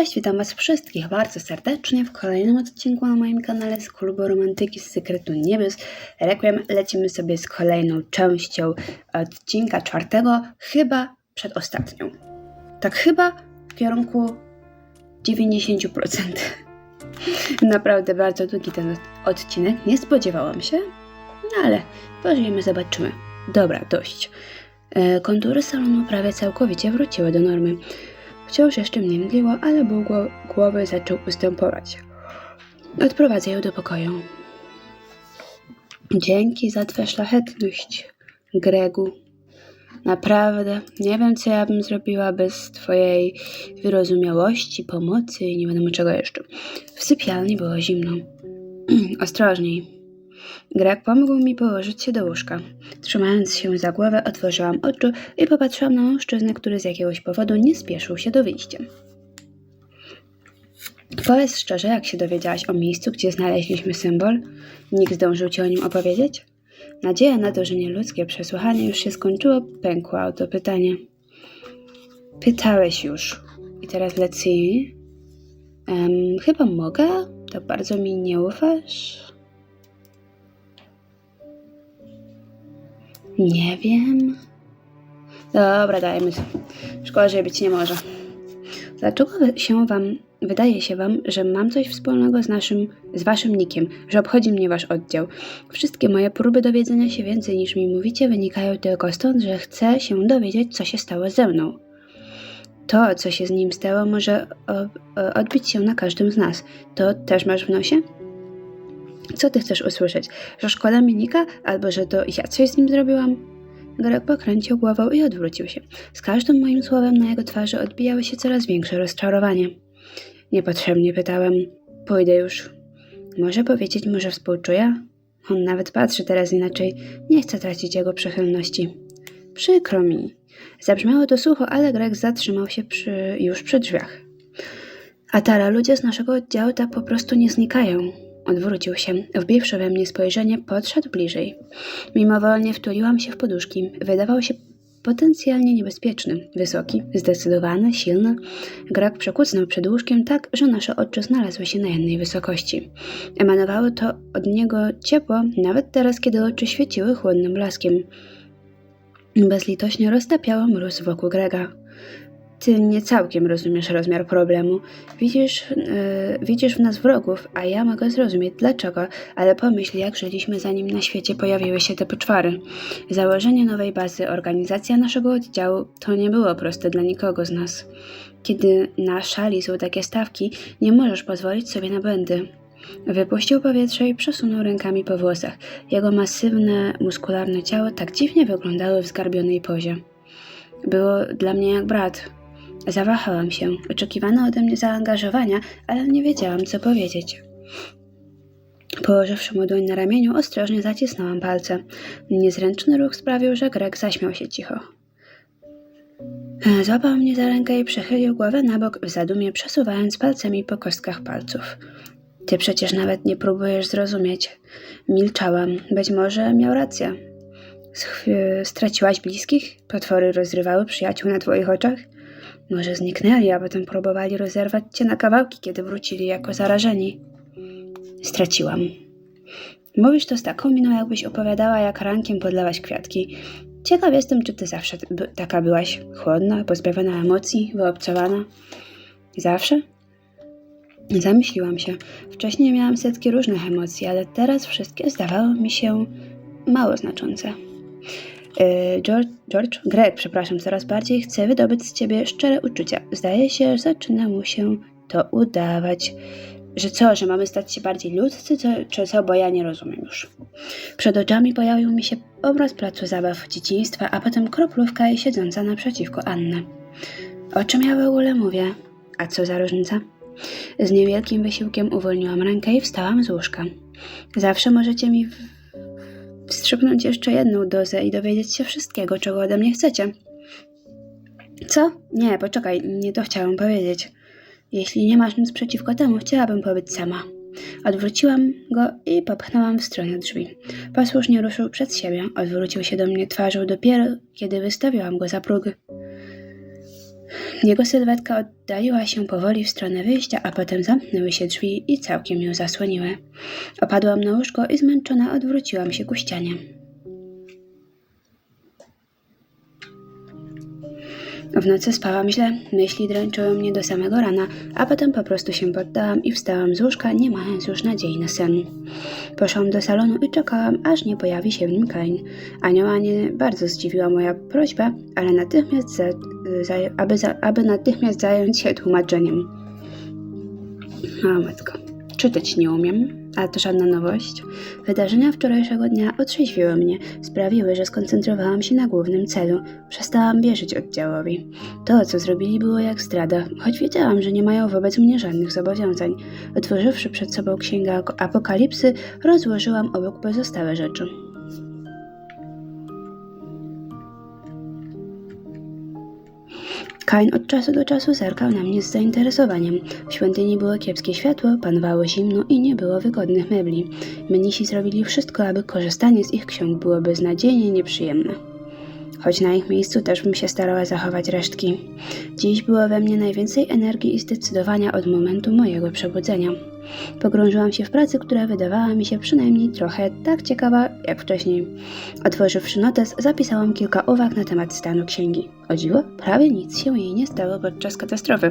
Cześć, witam Was wszystkich bardzo serdecznie w kolejnym odcinku na moim kanale z Klubu Romantyki z Sekretu Niebios. Requiem lecimy sobie z kolejną częścią odcinka czwartego, chyba przedostatnią. Tak chyba w kierunku 90%. Naprawdę bardzo długi ten odcinek, nie spodziewałam się, no ale pożyjemy, zobaczymy. Dobra, dość. E, Kontury salonu prawie całkowicie wróciły do normy. Wciąż jeszcze mnie mdliło, ale ból gło- głowy zaczął ustępować. Odprowadzę ją do pokoju. Dzięki za twoją szlachetność, Gregu. Naprawdę, nie wiem, co ja bym zrobiła bez twojej wyrozumiałości, pomocy i nie wiadomo czego jeszcze. W sypialni było zimno. Ostrożniej. Greg pomógł mi położyć się do łóżka. Trzymając się za głowę, otworzyłam oczy i popatrzyłam na mężczyznę, który z jakiegoś powodu nie spieszył się do wyjścia. Powiedz szczerze, jak się dowiedziałaś o miejscu, gdzie znaleźliśmy symbol? Nikt zdążył ci o nim opowiedzieć? Nadzieja na to, że nieludzkie przesłuchanie już się skończyło, pękła to pytanie. Pytałeś już. I teraz see. Em, chyba mogę? Tak bardzo mi nie ufasz? Nie wiem. Dobra, dajmy. Szkoda, że być nie może. Dlaczego się wam, wydaje się wam, że mam coś wspólnego z naszym, z waszym nikiem, że obchodzi mnie wasz oddział? Wszystkie moje próby dowiedzenia się więcej niż mi mówicie wynikają tylko stąd, że chcę się dowiedzieć, co się stało ze mną. To, co się z nim stało, może odbić się na każdym z nas. To też masz w nosie? Co ty chcesz usłyszeć? Że szkoda mi Nika? Albo że to ja coś z nim zrobiłam? Greg pokręcił głową i odwrócił się. Z każdym moim słowem na jego twarzy odbijało się coraz większe rozczarowanie. Niepotrzebnie pytałem. Pójdę już. Może powiedzieć mu, że współczuję? On nawet patrzy teraz inaczej. Nie chcę tracić jego przychylności. Przykro mi. Zabrzmiało to sucho, ale Greg zatrzymał się przy, już przy drzwiach. A Tara, ludzie z naszego oddziału tak po prostu nie znikają. Odwrócił się, wbiwszy we mnie spojrzenie, podszedł bliżej. Mimowolnie wtuliłam się w poduszki. Wydawał się potencjalnie niebezpieczny. Wysoki, zdecydowany, silny. Greg przekucnął przed łóżkiem tak, że nasze oczy znalazły się na jednej wysokości. Emanowało to od niego ciepło, nawet teraz, kiedy oczy świeciły chłodnym blaskiem. Bezlitośnie roztapiało mróz wokół Grega. Ty nie całkiem rozumiesz rozmiar problemu. Widzisz, yy, widzisz w nas wrogów, a ja mogę zrozumieć dlaczego, ale pomyśl, jak żyliśmy zanim na świecie pojawiły się te poczwary. Założenie nowej bazy, organizacja naszego oddziału to nie było proste dla nikogo z nas. Kiedy na szali są takie stawki, nie możesz pozwolić sobie na błędy. Wypuścił powietrze i przesunął rękami po włosach. Jego masywne, muskularne ciało tak dziwnie wyglądało w zgarbionej pozie. Było dla mnie jak brat, Zawahałam się. Oczekiwano ode mnie zaangażowania, ale nie wiedziałam, co powiedzieć. Położywszy mu dłoń na ramieniu, ostrożnie zacisnęłam palce. Niezręczny ruch sprawił, że Greg zaśmiał się cicho. Złapał mnie za rękę i przechylił głowę na bok w zadumie, przesuwając palcami po kostkach palców. Ty przecież nawet nie próbujesz zrozumieć. Milczałam. Być może miał rację. Straciłaś bliskich? Potwory rozrywały przyjaciół na twoich oczach? Może zniknęli, a potem próbowali rozerwać cię na kawałki, kiedy wrócili jako zarażeni. Straciłam. Mówisz to z taką miną, jakbyś opowiadała, jak rankiem podlałaś kwiatki. Ciekaw jestem, czy ty zawsze taka byłaś chłodna, pozbawiona emocji, wyobcowana. Zawsze? Zamyśliłam się. Wcześniej miałam setki różnych emocji, ale teraz wszystkie zdawały mi się mało znaczące. Yy, George, George, Greg, przepraszam, coraz bardziej chce wydobyć z ciebie szczere uczucia. Zdaje się, że zaczyna mu się to udawać. Że co, że mamy stać się bardziej ludzcy, co, czy co, bo ja nie rozumiem już. Przed oczami pojawił mi się obraz placu zabaw dzieciństwa, a potem kroplówka i siedząca naprzeciwko Anna. O czym ja w ogóle mówię? A co za różnica? Z niewielkim wysiłkiem uwolniłam rękę i wstałam z łóżka. Zawsze możecie mi wstrzyknąć jeszcze jedną dozę i dowiedzieć się wszystkiego, czego ode mnie chcecie. Co? Nie, poczekaj, nie to chciałam powiedzieć. Jeśli nie masz nic przeciwko temu, chciałabym pobyć sama. Odwróciłam go i popchnęłam w stronę drzwi. Posłusznie ruszył przed siebie, odwrócił się do mnie twarzą dopiero, kiedy wystawiłam go za próg. Jego sylwetka oddaliła się powoli w stronę wyjścia, a potem zamknęły się drzwi i całkiem ją zasłoniły. Opadłam na łóżko i zmęczona odwróciłam się ku ścianie. W nocy spałam źle, myśli dręczyły mnie do samego rana, a potem po prostu się poddałam i wstałam z łóżka, nie mając już nadziei na sen. Poszłam do salonu i czekałam, aż nie pojawi się w nim Kain. Anioła nie bardzo zdziwiła moja prośba, ale natychmiast aby, aby natychmiast zająć się tłumaczeniem. O matko, czytać nie umiem, ale to żadna nowość. Wydarzenia wczorajszego dnia otrzeźwiły mnie, sprawiły, że skoncentrowałam się na głównym celu. Przestałam wierzyć oddziałowi. To, co zrobili, było jak zdrada, choć wiedziałam, że nie mają wobec mnie żadnych zobowiązań. Otworzywszy przed sobą księgę apokalipsy, rozłożyłam obok pozostałe rzeczy. Kain od czasu do czasu zerkał na mnie z zainteresowaniem. W świątyni było kiepskie światło, panowało zimno i nie było wygodnych mebli. Mnisi zrobili wszystko, aby korzystanie z ich ksiąg było beznadziejnie nieprzyjemne. Choć na ich miejscu też bym się starała zachować resztki. Dziś było we mnie najwięcej energii i zdecydowania od momentu mojego przebudzenia. Pogrążyłam się w pracy, która wydawała mi się przynajmniej trochę tak ciekawa jak wcześniej. Otworzywszy notes, zapisałam kilka uwag na temat stanu księgi. O dziwo, prawie nic się jej nie stało podczas katastrofy.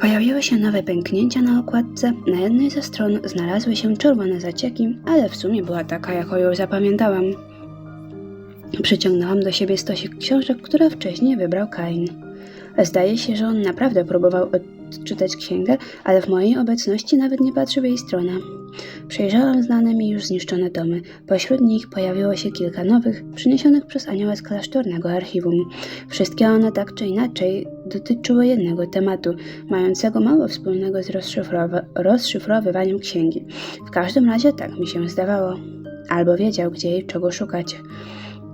Pojawiły się nowe pęknięcia na okładce. Na jednej ze stron znalazły się czerwone zacieki, ale w sumie była taka, jaką ją zapamiętałam. Przyciągnęłam do siebie stosik książek, które wcześniej wybrał Kain. Zdaje się, że on naprawdę próbował odczytać księgę, ale w mojej obecności nawet nie patrzył w jej stronę. Przejrzałam znane mi już zniszczone tomy. Pośród nich pojawiło się kilka nowych, przyniesionych przez anioła z klasztornego archiwum. Wszystkie one tak czy inaczej dotyczyły jednego tematu, mającego mało wspólnego z rozszyfrowywaniem księgi. W każdym razie tak mi się zdawało. Albo wiedział, gdzie i czego szukać.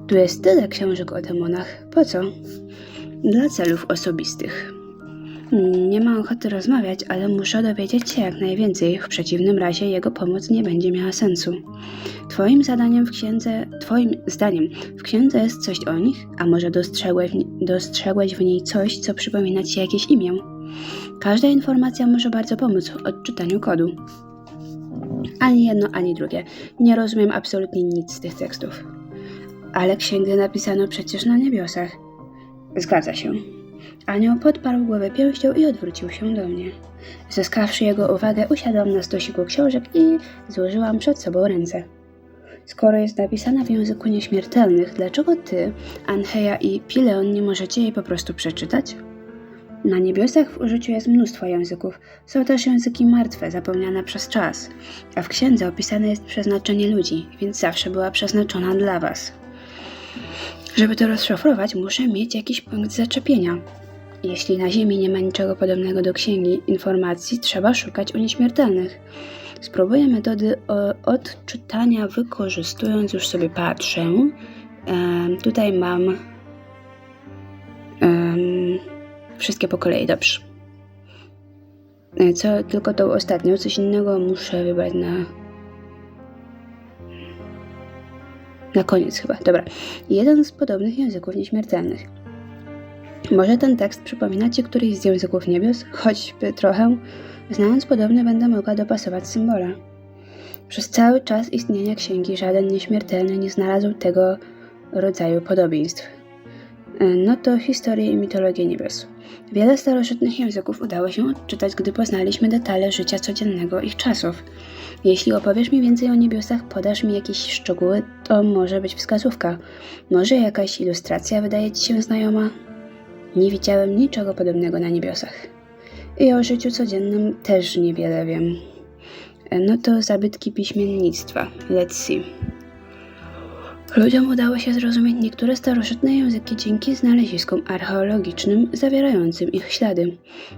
Tu jest tyle książek o demonach. Po co? Dla celów osobistych. Nie mam ochoty rozmawiać, ale muszę dowiedzieć się jak najwięcej. W przeciwnym razie jego pomoc nie będzie miała sensu. Twoim zadaniem w księdze, twoim zdaniem w księdze jest coś o nich, a może dostrzegłeś, dostrzegłeś w niej coś, co przypomina ci jakieś imię? Każda informacja może bardzo pomóc w odczytaniu kodu. Ani jedno, ani drugie. Nie rozumiem absolutnie nic z tych tekstów. Ale księgę napisano przecież na niebiosach. Zgadza się. Anioł podparł głowę pięścią i odwrócił się do mnie. Zyskawszy jego uwagę, usiadłam na stosiku książek i złożyłam przed sobą ręce. Skoro jest napisana w języku nieśmiertelnych, dlaczego ty, Anheja i Pileon nie możecie jej po prostu przeczytać? Na niebiosach w użyciu jest mnóstwo języków. Są też języki martwe, zapomniane przez czas. A w księdze opisane jest przeznaczenie ludzi, więc zawsze była przeznaczona dla was. Żeby to rozszyfrować, muszę mieć jakiś punkt zaczepienia. Jeśli na Ziemi nie ma niczego podobnego do księgi informacji, trzeba szukać u nieśmiertelnych. Spróbuję metody odczytania, wykorzystując już sobie patrzę. Em, tutaj mam em, wszystkie po kolei, dobrze. E, Co tylko tą ostatnią, coś innego muszę wybrać na. Na koniec chyba. Dobra. Jeden z podobnych języków nieśmiertelnych. Może ten tekst przypomina Ci któryś z języków niebios, choćby trochę. Znając podobny, będę mogła dopasować symbola. Przez cały czas istnienia księgi żaden nieśmiertelny nie znalazł tego rodzaju podobieństw. No to historię i mitologię niebios. Wiele starożytnych języków udało się odczytać, gdy poznaliśmy detale życia codziennego ich czasów. Jeśli opowiesz mi więcej o niebiosach, podasz mi jakieś szczegóły, to może być wskazówka. Może jakaś ilustracja wydaje ci się znajoma? Nie widziałem niczego podobnego na niebiosach. I o życiu codziennym też niewiele wiem. No to zabytki piśmiennictwa. Let's see. Ludziom udało się zrozumieć niektóre starożytne języki dzięki znaleziskom archeologicznym zawierającym ich ślady.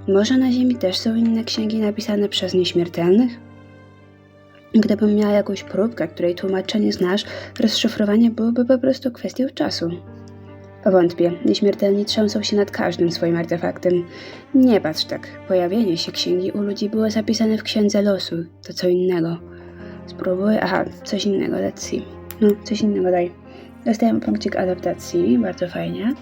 Może na Ziemi też są inne księgi napisane przez nieśmiertelnych? Gdybym miała jakąś próbkę, której tłumaczenie znasz, rozszyfrowanie byłoby po prostu kwestią czasu. Wątpię, nieśmiertelni trzęsą się nad każdym swoim artefaktem. Nie patrz tak, pojawienie się księgi u ludzi było zapisane w księdze losu, to co innego. Spróbuję, aha, coś innego, let's see. No, coś innego daj. Dostałem punkcik adaptacji, bardzo fajnie.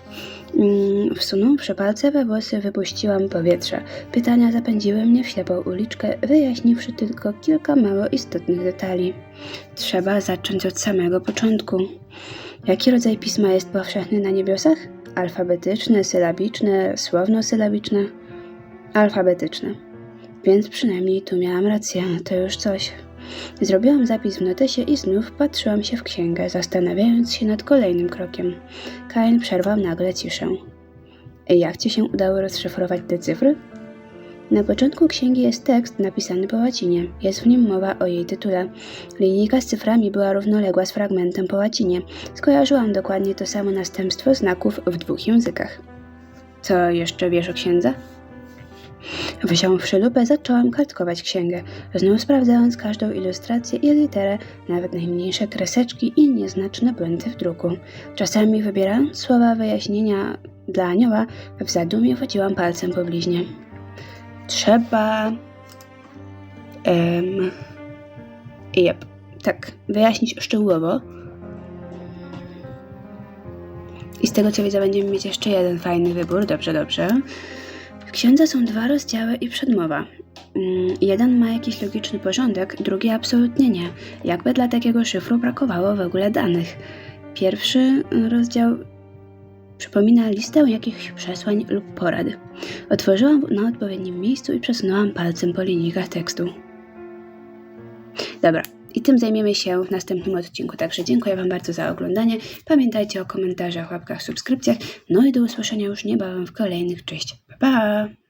Mm, Wsunąwszy palce we włosy, wypuściłam powietrze. Pytania zapędziły mnie w ślepą uliczkę, wyjaśniwszy tylko kilka mało istotnych detali. Trzeba zacząć od samego początku. Jaki rodzaj pisma jest powszechny na niebiosach? Alfabetyczne, sylabiczne, słowno-sylabiczne? Alfabetyczne. Więc przynajmniej tu miałam rację, to już coś. Zrobiłam zapis w notesie i znów patrzyłam się w księgę, zastanawiając się nad kolejnym krokiem. Kain przerwał nagle ciszę. Jak ci się udało rozszyfrować te cyfry? Na początku księgi jest tekst napisany po łacinie. Jest w nim mowa o jej tytule. Linijka z cyframi była równoległa z fragmentem po łacinie. Skojarzyłam dokładnie to samo następstwo znaków w dwóch językach. Co jeszcze wiesz o księdze? Wziąwszy lupę, zacząłem kartkować księgę, znów sprawdzając każdą ilustrację i literę, nawet najmniejsze kreseczki i nieznaczne błędy w druku. Czasami wybierając słowa wyjaśnienia dla anioła, w zadumie wodziłam palcem po bliźnie. Trzeba... Um, jep, tak, wyjaśnić szczegółowo. I z tego co widzę, będziemy mieć jeszcze jeden fajny wybór. Dobrze, dobrze. Księdze są dwa rozdziały i przedmowa. Mm, Jeden ma jakiś logiczny porządek, drugi absolutnie nie. Jakby dla takiego szyfru brakowało w ogóle danych. Pierwszy rozdział przypomina listę jakichś przesłań lub porad. Otworzyłam na odpowiednim miejscu i przesunęłam palcem po linijkach tekstu. Dobra, i tym zajmiemy się w następnym odcinku. Także dziękuję Wam bardzo za oglądanie. Pamiętajcie o komentarzach, łapkach, subskrypcjach. No i do usłyszenia już niebawem w kolejnych. Cześć, pa! pa!